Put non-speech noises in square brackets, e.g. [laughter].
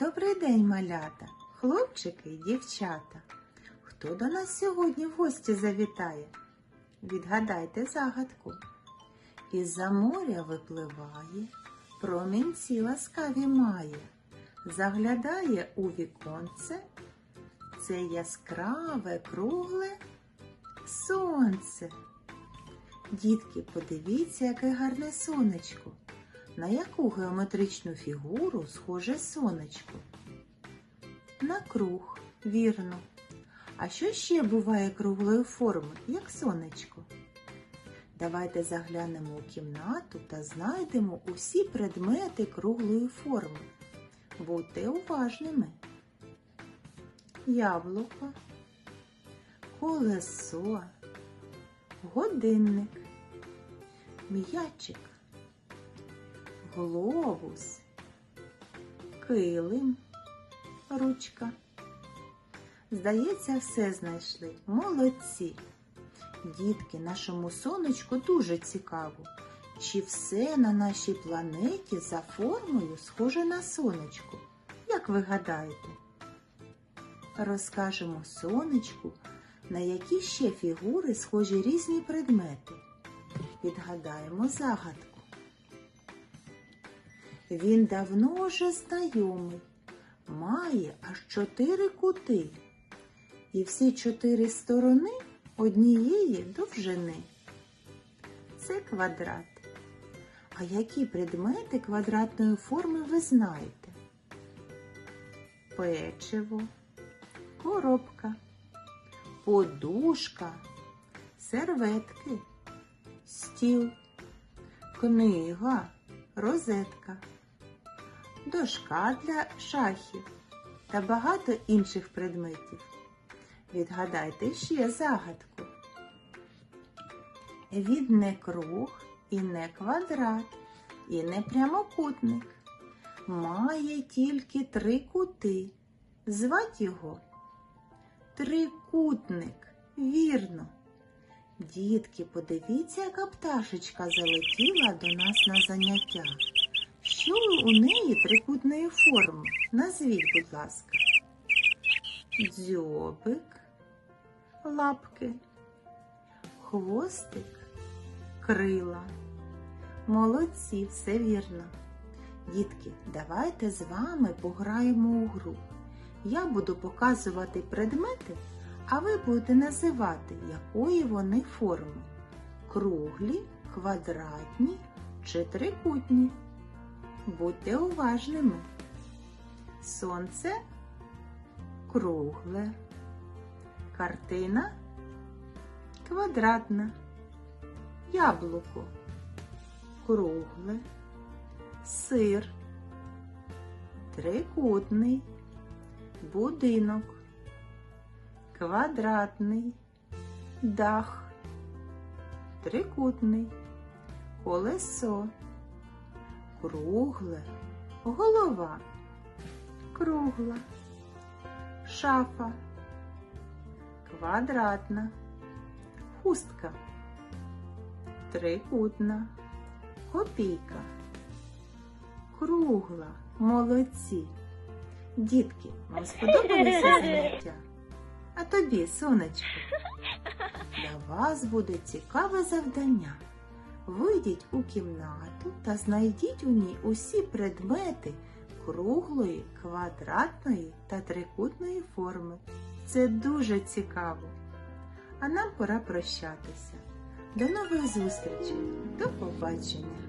Добрий день, малята, хлопчики і дівчата. Хто до нас сьогодні в гості завітає? Відгадайте загадку. Із-за моря випливає, промінці ласкаві має, заглядає у віконце. Це яскраве, кругле сонце. Дітки, подивіться, яке гарне сонечко. На яку геометричну фігуру схоже сонечко? На круг, вірно. А що ще буває круглої форми, як сонечко? Давайте заглянемо у кімнату та знайдемо усі предмети круглої форми. Будьте уважними. Яблуко, колесо, годинник, м'ячик глобус, килим, ручка. Здається, все знайшли. Молодці. Дітки, нашому сонечку дуже цікаво, чи все на нашій планеті за формою схоже на сонечко. Як ви гадаєте? Розкажемо сонечку, на які ще фігури схожі різні предмети. Відгадаємо загадку. Він давно вже знайомий, має аж чотири кути, і всі чотири сторони однієї довжини. Це квадрат. А які предмети квадратної форми ви знаєте? Печиво, коробка, подушка, серветки, стіл, книга, розетка дошка для шахів та багато інших предметів. Відгадайте ще загадку. Від не круг і не квадрат, і не прямокутник. Має тільки три кути. Звать його трикутник. Вірно. Дітки, подивіться, яка пташечка залетіла до нас на заняття. Що у неї трикутної форми? Назвіть, будь ласка. Дзьобик, лапки, хвостик, крила. Молодці, все вірно. Дітки, давайте з вами пограємо у гру. Я буду показувати предмети, а ви будете називати, якої вони форми. Круглі, квадратні чи трикутні. Будьте уважними. Сонце кругле, картина квадратна, яблуко кругле, сир, трикутний, будинок, квадратний, дах, трикутний, колесо кругле, голова, кругла, шафа, квадратна, хустка, трикутна, копійка, кругла, молодці. Дітки, вам сподобалося [laughs] заняття? А тобі, сонечко, для вас буде цікаве завдання. Вийдіть у кімнату та знайдіть у ній усі предмети круглої, квадратної та трикутної форми. Це дуже цікаво. А нам пора прощатися. До нових зустрічей. До побачення!